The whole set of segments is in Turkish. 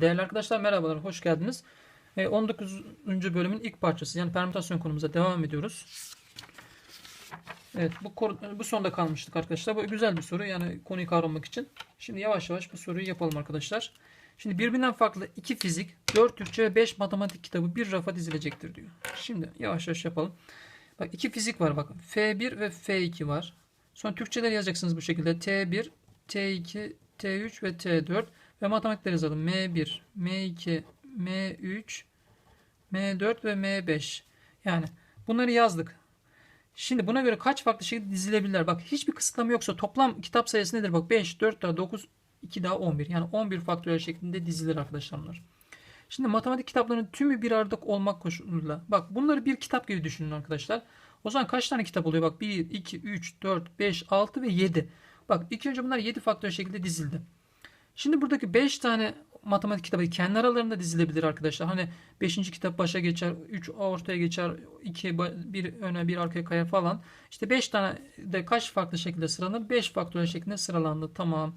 Değerli arkadaşlar merhabalar, hoş geldiniz. E, 19. bölümün ilk parçası yani permütasyon konumuza devam ediyoruz. Evet bu, bu sonda kalmıştık arkadaşlar. Bu güzel bir soru yani konuyu kavramak için. Şimdi yavaş yavaş bu soruyu yapalım arkadaşlar. Şimdi birbirinden farklı iki fizik, 4 Türkçe ve 5 matematik kitabı bir rafa dizilecektir diyor. Şimdi yavaş yavaş yapalım. Bak iki fizik var bakın. F1 ve F2 var. Sonra Türkçeler yazacaksınız bu şekilde. T1, T2, T3 ve T4 ve matematikleri yazalım. M1, M2, M3, M4 ve M5. Yani bunları yazdık. Şimdi buna göre kaç farklı şekilde dizilebilirler? Bak hiçbir kısıtlama yoksa toplam kitap sayısı nedir? Bak 5, 4 daha 9, 2 daha 11. Yani 11 faktöriyel şeklinde dizilir arkadaşlar bunlar. Şimdi matematik kitaplarının tümü bir arada olmak koşuluyla. Bak bunları bir kitap gibi düşünün arkadaşlar. O zaman kaç tane kitap oluyor? Bak 1, 2, 3, 4, 5, 6 ve 7. Bak ilk önce bunlar 7 faktöriyel şekilde dizildi. Şimdi buradaki 5 tane matematik kitabı kendi aralarında dizilebilir arkadaşlar. Hani 5. kitap başa geçer, 3 ortaya geçer, 2 bir öne bir arkaya kayar falan. İşte 5 tane de kaç farklı şekilde sıralanır? 5 faktöriyel şeklinde sıralandı. Tamam.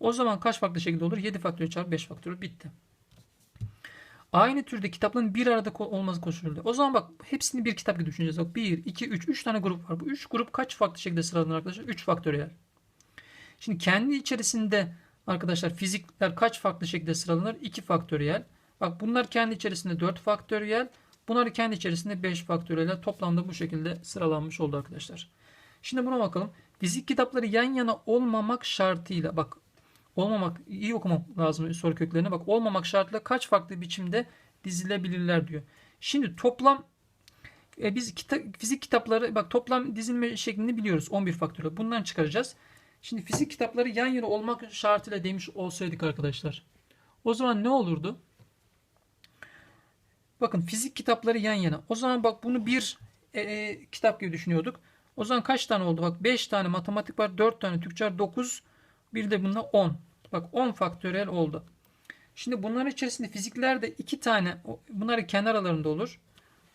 O zaman kaç farklı şekilde olur? 7 faktöriyel çarpı 5 faktöriyel bitti. Aynı türde kitapların bir arada olması koşuluyla. O zaman bak hepsini bir kitap gibi düşüneceğiz. Bak 1, 2, 3, 3 tane grup var. Bu 3 grup kaç farklı şekilde sıralanır arkadaşlar? 3 faktöriyel. Şimdi kendi içerisinde arkadaşlar fizikler kaç farklı şekilde sıralanır? 2 faktöriyel. Bak bunlar kendi içerisinde 4 faktöriyel. Bunlar kendi içerisinde 5 faktöriyel. Toplamda bu şekilde sıralanmış oldu arkadaşlar. Şimdi buna bakalım. Fizik kitapları yan yana olmamak şartıyla bak olmamak iyi okumak lazım soru köklerine bak olmamak şartıyla kaç farklı biçimde dizilebilirler diyor. Şimdi toplam e, biz kita- fizik kitapları bak toplam dizilme şeklini biliyoruz 11 faktöriyel. Bundan çıkaracağız. Şimdi fizik kitapları yan yana olmak şartıyla demiş olsaydık arkadaşlar. O zaman ne olurdu? Bakın fizik kitapları yan yana. O zaman bak bunu bir e, e, kitap gibi düşünüyorduk. O zaman kaç tane oldu? Bak 5 tane matematik var, 4 tane Türkçe var, 9, bir de bunda 10. Bak 10 faktöriyel oldu. Şimdi bunların içerisinde fizikler de 2 tane, bunlar kendi aralarında olur.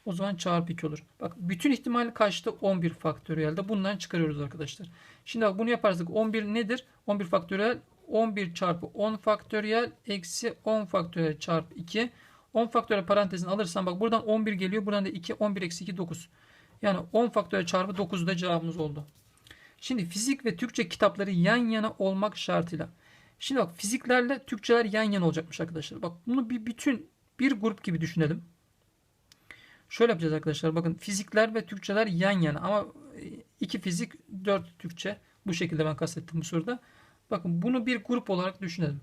O zaman çarpı 2 olur. Bak bütün ihtimali kaçtı? 11 faktöriyelde. Bundan çıkarıyoruz arkadaşlar. Şimdi bak bunu yaparsak 11 nedir? 11 faktöriyel 11 çarpı 10 faktöriyel eksi 10 faktöriyel çarpı 2. 10 faktöriyel parantezini alırsan bak buradan 11 geliyor. Buradan da 2. 11 eksi 2 9. Yani 10 faktöriyel çarpı 9 da cevabımız oldu. Şimdi fizik ve Türkçe kitapları yan yana olmak şartıyla. Şimdi bak fiziklerle Türkçeler yan yana olacakmış arkadaşlar. Bak bunu bir bütün bir grup gibi düşünelim. Şöyle yapacağız arkadaşlar. Bakın fizikler ve Türkçeler yan yana ama iki fizik dört Türkçe. Bu şekilde ben kastettim bu soruda. Bakın bunu bir grup olarak düşünelim.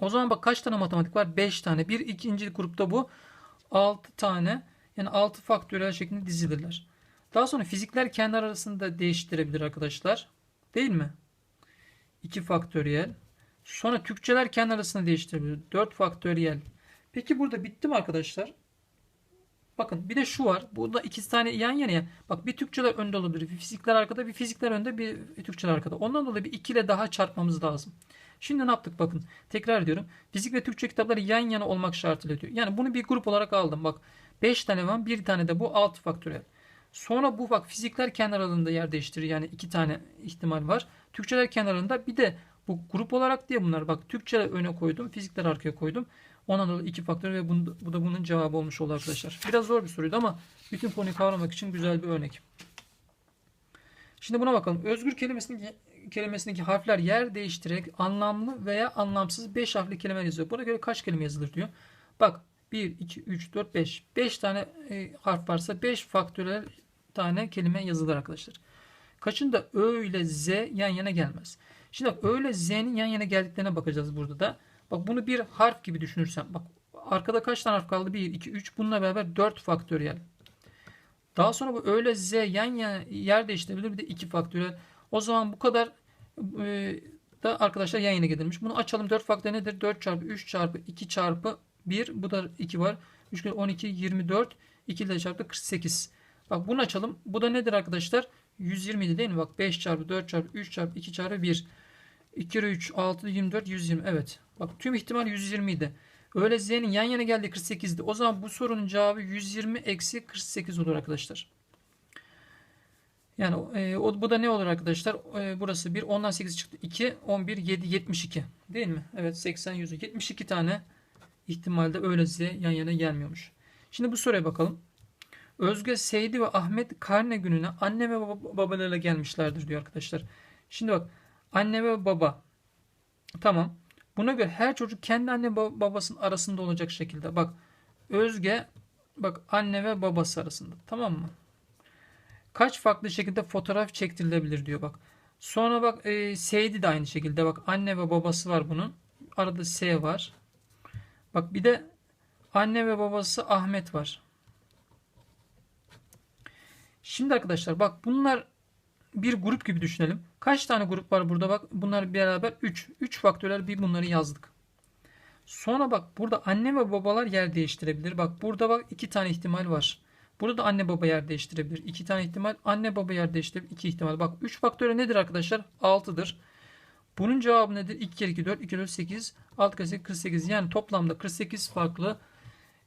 O zaman bak kaç tane matematik var? 5 tane. Bir ikinci grupta bu 6 tane. Yani 6 faktöriyel şeklinde dizilirler. Daha sonra fizikler kendi arasında değiştirebilir arkadaşlar. Değil mi? 2 faktöriyel. Sonra Türkçeler kendi arasında değiştirebilir. 4 faktöriyel. Peki burada bitti mi arkadaşlar? Bakın bir de şu var. Burada iki tane yan yana ya. Bak bir Türkçeler önde olabilir. Bir fizikler arkada, bir fizikler önde, bir Türkçeler arkada. Ondan dolayı bir 2 ile daha çarpmamız lazım. Şimdi ne yaptık bakın. Tekrar ediyorum. Fizik ve Türkçe kitapları yan yana olmak şartıyla diyor. Yani bunu bir grup olarak aldım. Bak 5 tane var. Bir tane de bu 6 faktöriyel. Sonra bu bak fizikler kendi aralarında yer değiştirir. Yani iki tane ihtimal var. Türkçeler kendi aralarında bir de bu grup olarak diye bunlar. Bak Türkçeler öne koydum. Fizikler arkaya koydum. Ondan dolayı iki faktör ve bunu, bu da bunun cevabı olmuş oldu arkadaşlar. Biraz zor bir soruydu ama bütün konuyu kavramak için güzel bir örnek. Şimdi buna bakalım. Özgür kelimesindeki, kelimesindeki harfler yer değiştirerek anlamlı veya anlamsız 5 harfli kelime yazıyor. Buna göre kaç kelime yazılır diyor. Bak 1, 2, 3, 4, 5. 5 tane e, harf varsa 5 faktörel tane kelime yazılır arkadaşlar. Kaçında Ö ile Z yan yana gelmez. Şimdi bak Ö ile Z'nin yan yana geldiklerine bakacağız burada da. Bak bunu bir harf gibi düşünürsem. Bak arkada kaç tane harf kaldı? 1, 2, 3. Bununla beraber 4 faktöriyel. Daha sonra bu öyle z yan yana yer değiştirebilir. Bir de 2 faktöriyel. O zaman bu kadar e, da arkadaşlar yan yana gelirmiş. Bunu açalım. 4 faktöriyel nedir? 4 çarpı 3 çarpı 2 çarpı 1. Bu da 2 var. 3 kere 12, 24. 2 ile çarpı 48. Bak bunu açalım. Bu da nedir arkadaşlar? 120 değil mi? Bak 5 çarpı 4 çarpı 3 çarpı 2 çarpı 1. 2 kere 3, 6, 24, 120. Evet. Bak tüm ihtimal 120 idi. Öyle z'nin yan yana geldiği 48'di. O zaman bu sorunun cevabı 120 eksi 48 olur arkadaşlar. Yani e, o, bu da ne olur arkadaşlar? E, burası 1. 10'dan 8 çıktı. 2. 11. 7. 72. Değil mi? Evet 80, 100. 72 tane ihtimalde öyle Z yan yana gelmiyormuş. Şimdi bu soruya bakalım. Özge, Seydi ve Ahmet karne gününe anne ve baba, babalarıyla gelmişlerdir diyor arkadaşlar. Şimdi bak anne ve baba. Tamam. Buna göre her çocuk kendi anne bab- babasının arasında olacak şekilde. Bak Özge bak anne ve babası arasında. Tamam mı? Kaç farklı şekilde fotoğraf çektirilebilir diyor bak. Sonra bak e, Seydi de aynı şekilde. Bak anne ve babası var bunun. Arada S var. Bak bir de anne ve babası Ahmet var. Şimdi arkadaşlar bak bunlar bir grup gibi düşünelim. Kaç tane grup var burada bak. Bunlar beraber 3. 3 faktörel bir bunları yazdık. Sonra bak burada anne ve babalar yer değiştirebilir. Bak burada bak iki tane ihtimal var. Burada da anne baba yer değiştirebilir. İki tane ihtimal. Anne baba yer değiştirebilir. İki ihtimal. Bak 3 faktörel nedir arkadaşlar? 6'dır. Bunun cevabı nedir? 2 kere 2 4, 2 4 8, 6 kere 8 48. Yani toplamda 48 farklı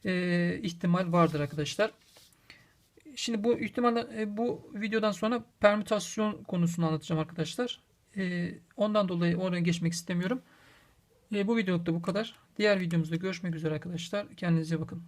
e, ihtimal vardır arkadaşlar. Şimdi bu ihtimalle e, bu videodan sonra permütasyon konusunu anlatacağım arkadaşlar. E, ondan dolayı oraya geçmek istemiyorum. E, bu videoluk da bu kadar. Diğer videomuzda görüşmek üzere arkadaşlar. Kendinize bakın.